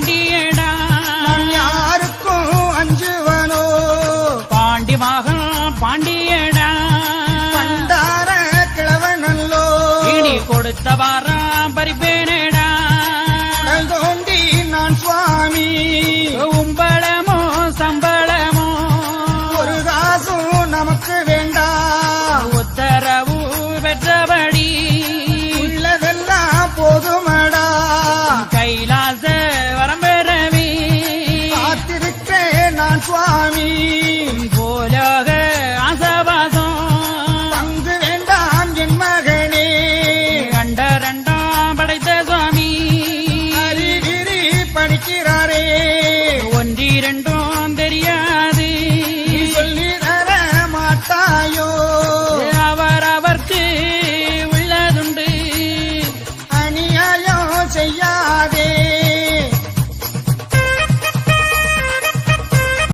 பாண்டியடா. நான் யாருக்கும் அஞ்சுவனோ? பாண்டி மகன் பாண்டியடா. பண்டார கிழவனல்லோ? இடி கொடுத்த வாரம் பறிப்பேனடா தோண்டி நான் சுவாமி. உம்பளமோ சம்பளமோ? ஒரு காசும் நமக்கு வேண்டாம் உத்தரவு பெற்றபடி மீன் போலாக அசவாசம். அங்கு வேண்டாம் என் மகனே. கண்ட ரெண்டாம் படைத்த சுவாமி. அறிகிரி படிக்கிறார்.